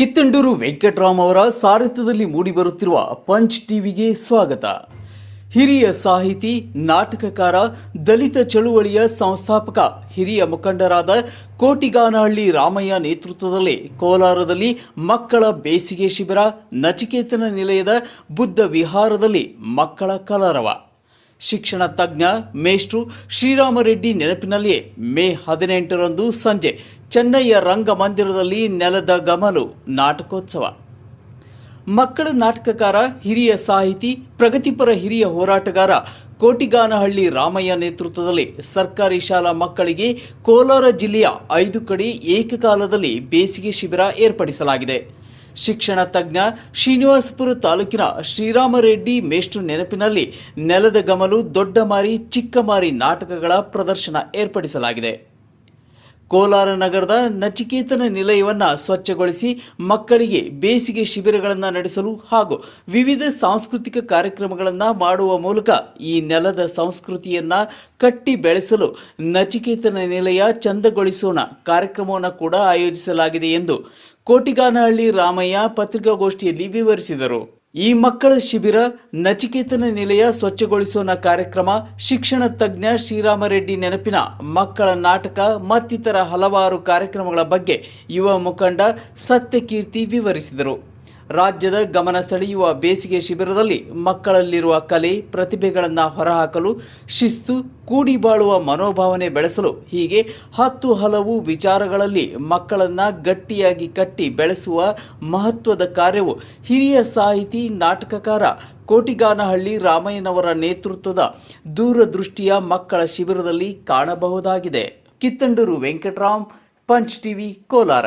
ಕಿತ್ತಂಡೂರು ವೆಂಕಟರಾಮ್ ಅವರ ಸಾರಥ್ಯದಲ್ಲಿ ಮೂಡಿಬರುತ್ತಿರುವ ಪಂಚ್ ಟಿವಿಗೆ ಸ್ವಾಗತ. ಹಿರಿಯ ಸಾಹಿತಿ, ನಾಟಕಕಾರ, ದಲಿತ ಚಳುವಳಿಯ ಸಂಸ್ಥಾಪಕ, ಹಿರಿಯ ಮುಖಂಡರಾದ ಕೋಟಿಗಾನಹಳ್ಳಿ ರಾಮಯ್ಯ ನೇತೃತ್ವದಲ್ಲಿ ಕೋಲಾರದಲ್ಲಿ ಮಕ್ಕಳ ಬೇಸಿಗೆ ಶಿಬಿರ, ನಚಿಕೇತನ ನಿಲಯದ ಬುದ್ಧ ವಿಹಾರದಲ್ಲಿ ಮಕ್ಕಳ ಕಲರವ. ಶಿಕ್ಷಣ ತಜ್ಞ ಮೇಷ್ಟ್ರು ಶ್ರೀರಾಮರೆಡ್ಡಿ ನೆನಪಿನಲ್ಲಿಯೇ ಮೇ ಹದಿನೆಂಟರಂದು ಸಂಜೆ ಚೆನ್ನೈಯ ರಂಗಮಂದಿರದಲ್ಲಿ ನೆಲದ ಗಮಲು ನಾಟಕೋತ್ಸವ. ಮಕ್ಕಳ ನಾಟಕಕಾರ, ಹಿರಿಯ ಸಾಹಿತಿ, ಪ್ರಗತಿಪರ ಹಿರಿಯ ಹೋರಾಟಗಾರ ಕೋಟಿಗಾನಹಳ್ಳಿ ರಾಮಯ್ಯ ನೇತೃತ್ವದಲ್ಲಿ ಸರ್ಕಾರಿ ಶಾಲಾ ಮಕ್ಕಳಿಗೆ ಕೋಲಾರ ಜಿಲ್ಲೆಯ ಐದು ಕಡೆ ಏಕಕಾಲದಲ್ಲಿ ಬೇಸಿಗೆ ಶಿಬಿರ ಏರ್ಪಡಿಸಲಾಗಿದೆ. ಶಿಕ್ಷಣ ತಜ್ಞ ಶ್ರೀನಿವಾಸಪುರ ತಾಲೂಕಿನ ಶ್ರೀರಾಮರೆಡ್ಡಿ ಮೇಷ್ಟ್ರು ನೆನಪಿನಲ್ಲಿ ನೆಲದ ಗಮಲು ದೊಡ್ಡ ಮಾರಿ ಚಿಕ್ಕ ಮಾರಿ ನಾಟಕಗಳ ಪ್ರದರ್ಶನ ಏರ್ಪಡಿಸಲಾಗಿದೆ. ಕೋಲಾರ ನಗರದ ನಚಿಕೇತನ ನಿಲಯವನ್ನು ಸ್ವಚ್ಛಗೊಳಿಸಿ ಮಕ್ಕಳಿಗೆ ಬೇಸಿಗೆ ಶಿಬಿರಗಳನ್ನು ನಡೆಸಲು ಹಾಗೂ ವಿವಿಧ ಸಾಂಸ್ಕೃತಿಕ ಕಾರ್ಯಕ್ರಮಗಳನ್ನು ಮಾಡುವ ಮೂಲಕ ಈ ನೆಲದ ಸಂಸ್ಕೃತಿಯನ್ನು ಕಟ್ಟಿ ಬೆಳೆಸಲು ನಚಿಕೇತನ ನಿಲಯ ಚಂದಗೊಳಿಸೋಣ ಕಾರ್ಯಕ್ರಮವನ್ನು ಕೂಡ ಆಯೋಜಿಸಲಾಗಿದೆ ಎಂದು ಕೋಟಿಗಾನಹಳ್ಳಿ ರಾಮಯ್ಯ ಪತ್ರಿಕಾಗೋಷ್ಠಿಯಲ್ಲಿ ವಿವರಿಸಿದರು. ಈ ಮಕ್ಕಳ ಶಿಬಿರ ನಚಿಕೇತನ ನಿಲಯ ಸ್ವಚ್ಛಗೊಳಿಸೋಣ ಕಾರ್ಯಕ್ರಮ ಶಿಕ್ಷಣ ತಜ್ಞ ಶ್ರೀರಾಮರೆಡ್ಡಿ ನೆನಪಿನ ಮಕ್ಕಳ ನಾಟಕ ಮತ್ತಿತರ ಹಲವಾರು ಕಾರ್ಯಕ್ರಮಗಳ ಬಗ್ಗೆ ಯುವ ಮುಖಂಡ ಸತ್ಯಕೀರ್ತಿ ವಿವರಿಸಿದರು. ರಾಜ್ಯದ ಗಮನ ಸೆಳೆಯುವ ಬೇಸಿಗೆ ಶಿಬಿರದಲ್ಲಿ ಮಕ್ಕಳಲ್ಲಿರುವ ಕಲೆ, ಪ್ರತಿಭೆಗಳನ್ನು ಹೊರಹಾಕಲು ಶಿಸ್ತು, ಕೂಡಿ ಬಾಳುವ ಮನೋಭಾವನೆ ಬೆಳೆಸಲು ಹೀಗೆ ಹತ್ತು ಹಲವು ವಿಚಾರಗಳಲ್ಲಿ ಮಕ್ಕಳನ್ನು ಗಟ್ಟಿಯಾಗಿ ಕಟ್ಟಿ ಬೆಳೆಸುವ ಮಹತ್ವದ ಕಾರ್ಯವು ಹಿರಿಯ ಸಾಹಿತಿ, ನಾಟಕಕಾರ ಕೋಟಿಗಾನಹಳ್ಳಿ ರಾಮಯ್ಯನವರ ನೇತೃತ್ವದ ದೂರದೃಷ್ಟಿಯ ಮಕ್ಕಳ ಶಿಬಿರದಲ್ಲಿ ಕಾಣಬಹುದಾಗಿದೆ. Kittandur Venkatram, Punch TV, Kolar.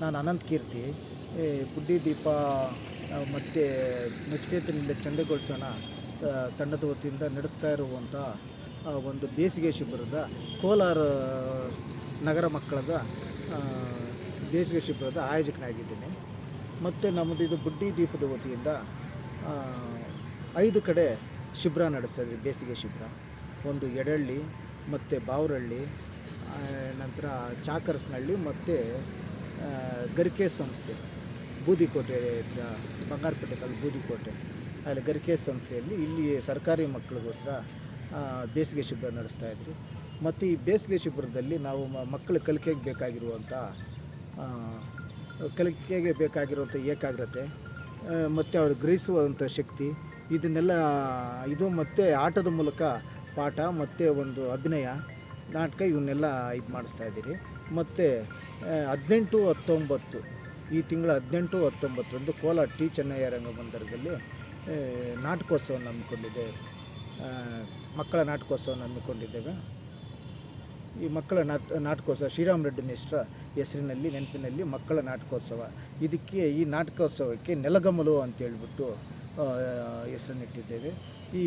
ನಾನು ಅನಂತ್ ಕೀರ್ತಿ ಬುಡ್ಡಿ ದೀಪ ಮತ್ತು ನಚಿಕೇತನಿಂದ ಚಂದಗೊಳಿಸೋಣ ಆ, ತಂಡದ ವತಿಯಿಂದ ನಡೆಸ್ತಾ ಇರುವಂಥ ಒಂದು ಬೇಸಿಗೆ ಶಿಬಿರದ ಕೋಲಾರ ನಗರ ಮಕ್ಕಳದ ಬೇಸಿಗೆ ಶಿಬಿರದ ಆಯೋಜಕನಾಗಿದ್ದೀನಿ. ಮತ್ತು ನಮ್ಮದು ಇದು ಬುಡ್ಡಿ ದೀಪದ ವತಿಯಿಂದ ಐದು ಕಡೆ ಶಿಬಿರ ನಡೆಸ್ತಾ ಇದ್ವಿ ಬೇಸಿಗೆ ಶಿಬಿರ. ಒಂದು ಎಡಹಳ್ಳಿ ಮತ್ತು ಬಾವರಹಳ್ಳಿ ನಂತರ ಚಾಕರ್ಸ್ನಹಳ್ಳಿ ಮತ್ತು ಗರಿಕೆ ಸಂಸ್ಥೆ, ಬೂದಿಕೋಟೆ ಹತ್ರ ಬಂಗಾರಪೇಟೆ ತಾಲೂಕು ಬೂದಿಕೋಟೆ. ಅಲ್ಲಿ ಗರಿಕೆ ಸಂಸ್ಥೆಯಲ್ಲಿ ಇಲ್ಲಿ ಸರ್ಕಾರಿ ಮಕ್ಕಳಿಗೋಸ್ಕರ ಬೇಸಿಗೆ ಶಿಬಿರ ನಡೆಸ್ತಾ ಇದ್ರು. ಮತ್ತು ಈ ಬೇಸಿಗೆ ಶಿಬಿರದಲ್ಲಿ ನಾವು ಮಕ್ಕಳ ಕಲಿಕೆಗೆ ಬೇಕಾಗಿರುವಂಥ ಕಲಿಕೆಗೆ ಬೇಕಾಗಿರುವಂಥ ಏಕಾಗ್ರತೆ ಮತ್ತು ಅವರು ಗ್ರಹಿಸುವಂಥ ಶಕ್ತಿ, ಇದನ್ನೆಲ್ಲ, ಇದು ಮತ್ತು ಆಟದ ಮೂಲಕ ಪಾಠ, ಮತ್ತು ಒಂದು ಅಭಿನಯ, ನಾಟಕ, ಇವನ್ನೆಲ್ಲ ಇದು ಮಾಡಿಸ್ತಾ ಇದ್ದೀರಿ. ಮತ್ತು ಹದಿನೆಂಟು ಹತ್ತೊಂಬತ್ತು ಈ ತಿಂಗಳ ಹದಿನೆಂಟು ಹತ್ತೊಂಬತ್ತರಂದು ಕೋಲಾರ ಟಿ ಚೆನ್ನಯ್ಯ ರಂಗಮಂದಿರದಲ್ಲಿ ನಾಟಕೋತ್ಸವನ ನಾಟಕೋತ್ಸವವನ್ನು ಹಮ್ಮಿಕೊಂಡಿದ್ದೆ ಆ, ಮಕ್ಕಳ ನಾಟಕೋತ್ಸವವನ್ನು ಹಮ್ಮಿಕೊಂಡಿದ್ದೇವೆ. ಈ ಮಕ್ಕಳ ನಾಟ್ ನಾಟಕೋತ್ಸವ ಶ್ರೀರಾಮ್ ರೆಡ್ಡಿ ಮಿಶ್ರ ಹೆಸರಿನಲ್ಲಿ ನೆನಪಿನಲ್ಲಿ ಮಕ್ಕಳ ನಾಟಕೋತ್ಸವ. ಇದಕ್ಕೆ ಈ ನಾಟಕೋತ್ಸವಕ್ಕೆ ನೆಲಗಮಲು ಅಂತೇಳ್ಬಿಟ್ಟು ಹೆಸರನ್ನಿಟ್ಟಿದ್ದೇವೆ ಈ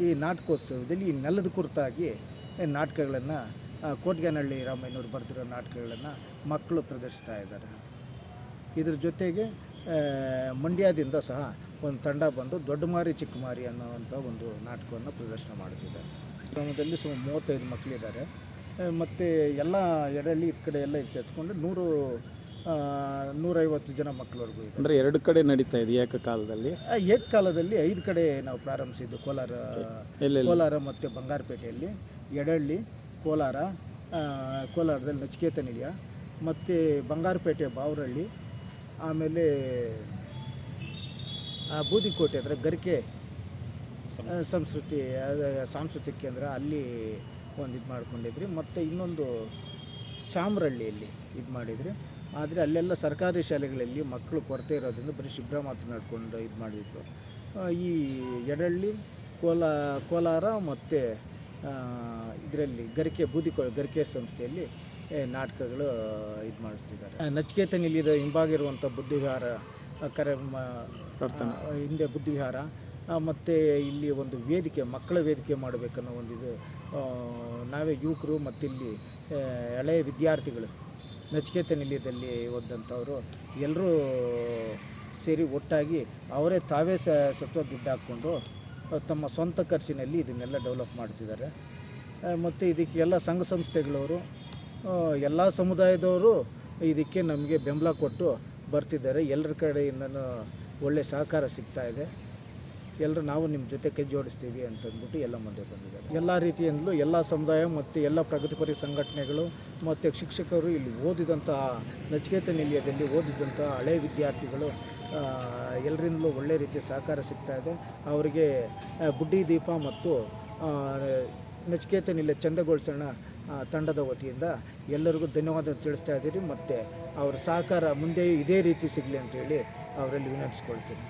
ಈ ನಾಟಕೋತ್ಸವದಲ್ಲಿ ಈ ನೆಲದ ಕುರಿತಾಗಿ ನಾಟಕಗಳನ್ನು ಕೋಟ್ಗಾನಹಳ್ಳಿ ರಾಮಯ್ಯನವರು ಬರೆದಿರೋ ನಾಟಕಗಳನ್ನು ಮಕ್ಕಳು ಪ್ರದರ್ಶಿಸ್ತಾ ಇದ್ದಾರೆ. ಇದ್ರ ಜೊತೆಗೆ ಮಂಡ್ಯದಿಂದ ಸಹ ಒಂದು ತಂಡ ಬಂದು ದೊಡ್ಡ ಮಾರಿ ಚಿಕ್ಕ ಮಾರಿ ಅನ್ನೋವಂಥ ಒಂದು ನಾಟಕವನ್ನು ಪ್ರದರ್ಶನ ಮಾಡುತ್ತಿದ್ದಾರೆ. ಗ್ರಾಮದಲ್ಲಿ ಸುಮಾರು ಮೂವತ್ತೈದು ಮಕ್ಕಳಿದ್ದಾರೆ. ಮತ್ತು ಎಲ್ಲ ಎಡಹಳ್ಳಿ ಈ ಕಡೆ ಎಲ್ಲ ಸೇರಿಸ್ಕೊಂಡು ನೂರು ನೂರೈವತ್ತು ಜನ ಮಕ್ಕಳವರೆಗೂ ಇದೆ ಅಂದರೆ ಎರಡು ಕಡೆ ನಡೀತಾ ಇದೆ ಏಕಕಾಲದಲ್ಲಿ? ಏಕಕಾಲದಲ್ಲಿ ಐದು ಕಡೆ ನಾವು ಪ್ರಾರಂಭಿಸಿದ್ದು ಕೋಲಾರ? ಕೋಲಾರ ಮತ್ತು ಬಂಗಾರಪೇಟೆಯಲ್ಲಿ ಎಡಹಳ್ಳಿ ಕೋಲಾರ ಕೋಲಾರದಲ್ಲಿ ನಚಿಕೇತನ್ ನಿಲಯ ಮತ್ತು ಬಂಗಾರಪೇಟೆ ಬಾವರಳ್ಳಿ, ಆಮೇಲೆ ಬೂದಿಕೋಟೆ ಅಂದರೆ ಗರಿಕೆ ಸಂಸ್ಕೃತಿ ಸಾಂಸ್ಕೃತಿಕ ಕೇಂದ್ರ ಅಲ್ಲಿ ಒಂದು ಇದು ಮಾಡ್ಕೊಂಡಿದ್ರಿ. ಮತ್ತು ಇನ್ನೊಂದು ಚಾಮರಳ್ಳಿಯಲ್ಲಿ ಇದು ಮಾಡಿದ್ರಿ. ಆದರೆ ಅಲ್ಲೆಲ್ಲ ಸರ್ಕಾರಿ ಶಾಲೆಗಳಲ್ಲಿ ಮಕ್ಕಳು ಕೊರತೆ ಇರೋದ್ರಿಂದ ಬರೀ ಶುಭ್ರ ಮಾತ್ರ ನಡ್ಕೊಂಡು ಇದು ಮಾಡಿದ್ರು. ಈ ಎಡಹಳ್ಳಿ ಕೋಲಾ, ಕೋಲಾರ ಮತ್ತು ಇದರಲ್ಲಿ ಗರಿಕೆ ಬೂದಿಕೊ ಗರಿಕೆ ಸಂಸ್ಥೆಯಲ್ಲಿ ನಾಟಕಗಳು ಇದು ಮಾಡಿಸ್ತಿದ್ದಾರೆ. ನಚಿಕೇತ ನಿಲಿಯದ ಹಿಂಭಾಗಿರುವಂಥ ಬುದ್ಧಿವಿಹಾರ ಕರೆ ಹಿಂದೆ ಬುದ್ಧಿವಿಹಾರ ಮತ್ತು ಇಲ್ಲಿ ಒಂದು ವೇದಿಕೆ ಮಕ್ಕಳ ವೇದಿಕೆ ಮಾಡಬೇಕನ್ನೋ ಒಂದು ಇದು ನಾವೇ ಯುವಕರು ಮತ್ತಿಲ್ಲಿ ಇಲ್ಲಿ ಹಳೆಯ ವಿದ್ಯಾರ್ಥಿಗಳು ನಚಿಕೇತ ನಿಲಯದಲ್ಲಿ ಓದಂಥವರು ಎಲ್ಲರೂ ಸೇರಿ ಒಟ್ಟಾಗಿ ಅವರೇ ತಾವೇ ಸ ಸತ್ವ ದುಡ್ಡು ಹಾಕ್ಕೊಂಡು ತಮ್ಮ ಸ್ವಂತ ಖರ್ಚಿನಲ್ಲಿ ಇದನ್ನೆಲ್ಲ ಡೆವಲಪ್ ಮಾಡ್ತಿದ್ದಾರೆ. ಮತ್ತು ಇದಕ್ಕೆ ಎಲ್ಲ ಸಂಘ ಸಂಸ್ಥೆಗಳವರು ಎಲ್ಲ ಸಮುದಾಯದವರು ಇದಕ್ಕೆ ನಮಗೆ ಬೆಂಬಲ ಕೊಟ್ಟು ಬರ್ತಿದ್ದಾರೆ. ಎಲ್ಲರ ಕಡೆಯಿಂದನೂ ಒಳ್ಳೆಯ ಸಹಕಾರ ಸಿಗ್ತಾ ಇದೆ. ಎಲ್ಲರೂ ನಾವು ನಿಮ್ಮ ಜೊತೆ ಕೈ ಜೋಡಿಸ್ತೀವಿ ಅಂತಂದ್ಬಿಟ್ಟು ಎಲ್ಲ ಮುಂದೆ ಬಂದಿದ್ದಾರೆ. ಎಲ್ಲ ರೀತಿಯಿಂದಲೂ ಎಲ್ಲ ಸಮುದಾಯ ಮತ್ತು ಎಲ್ಲ ಪ್ರಗತಿಪರ ಸಂಘಟನೆಗಳು ಮತ್ತು ಶಿಕ್ಷಕರು ಇಲ್ಲಿ ಓದಿದಂಥ ನಚಿಕೇತ ನಿಲಯದಲ್ಲಿ ಓದಿದಂಥ ಹಳೆ ವಿದ್ಯಾರ್ಥಿಗಳು ಎಲ್ಲರಿಂದಲೂ ಒಳ್ಳೆ ರೀತಿಯ ಸಹಕಾರ ಸಿಗ್ತಾ ಇದೆ. ಅವರಿಗೆ ಬುಡ್ಡಿ ದೀಪ ಮತ್ತು ನಚಿಕೇತ ನಿಲಯ ಚಂದಗೊಳಿಸೋಣ ತಂಡದ ವತಿಯಿಂದ ಎಲ್ಲರಿಗೂ ಧನ್ಯವಾದ ತಿಳಿಸ್ತಾ ಇದ್ದೀರಿ. ಮತ್ತು ಅವ್ರ ಸಹಕಾರ ಮುಂದೆಯೂ ಇದೇ ರೀತಿ ಸಿಗಲಿ ಅಂತೇಳಿ ಅವರಲ್ಲಿ ವಿನಂತಿಸ್ಕೊಳ್ತೀನಿ.